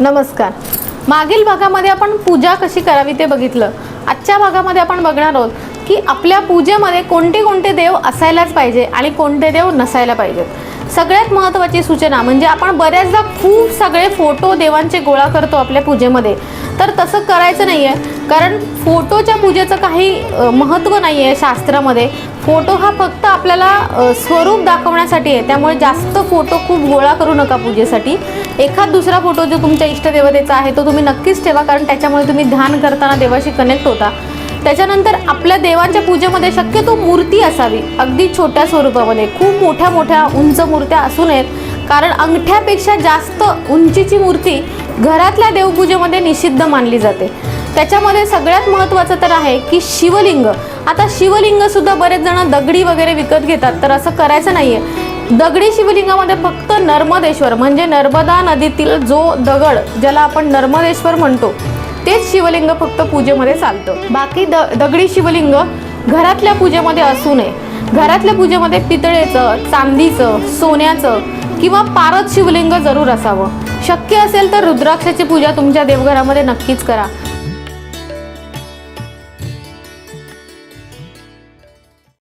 नमस्कार. मागील भागामध्ये आपण पूजा कशी करावी ते बघितलं. आजच्या भागामध्ये आपण बघणार आहोत की आपल्या पूजेमध्ये कोणते कोणते देव असायलाच पाहिजे आणि कोणते देव नसायला पाहिजेत. सगळ्यात महत्त्वाची सूचना म्हणजे आपण बऱ्याचदा खूप सगळे फोटो देवांचे गोळा करतो आपल्या पूजेमध्ये. तर तसं करायचं नाही आहे कारण फोटोच्या पूजेचं काही महत्त्व नाही आहे शास्त्रामध्ये. फोटो हा फक्त आपल्याला स्वरूप दाखवण्यासाठी आहे. त्यामुळे जास्त फोटो खूप गोळा करू नका पूजेसाठी. एखाद दुसरा फोटो जो तुमच्या इष्टदेवतेचा आहे तो तुम्ही नक्कीच ठेवा कारण त्याच्यामुळे तुम्ही ध्यान करताना देवाशी कनेक्ट होता. त्याच्यानंतर आपल्या देवांच्या पूजेमध्ये शक्यतो मूर्ती असावी अगदी छोट्या स्वरूपामध्ये. खूप मोठ्या मोठ्या उंच मूर्त्या असू नयेत कारण अंगठ्यापेक्षा जास्त उंचीची मूर्ती घरातल्या देवपूजेमध्ये निषिद्ध मानली जाते. त्याच्यामध्ये सगळ्यात महत्त्वाचं तर आहे की शिवलिंग. आता शिवलिंग सुद्धा बरेच जण दगडी वगैरे विकत घेतात तर असं करायचं नाहीये. दगडी शिवलिंगामध्ये फक्त नर्मदेश्वर म्हणजे नर्मदा नदीतील जो दगड ज्याला आपण नर्मदेश्वर म्हणतो तेच शिवलिंग फक्त पूजेमध्ये चालतं. बाकी द दगडी शिवलिंग घरातल्या पूजेमध्ये असू नये. घरातल्या पूजेमध्ये पितळेचं चांदीचं सोन्याचं किंवा पारद शिवलिंग जरूर असावं. शक्य असेल तर रुद्राक्षाची पूजा तुमच्या देवघरामध्ये नक्कीच करा.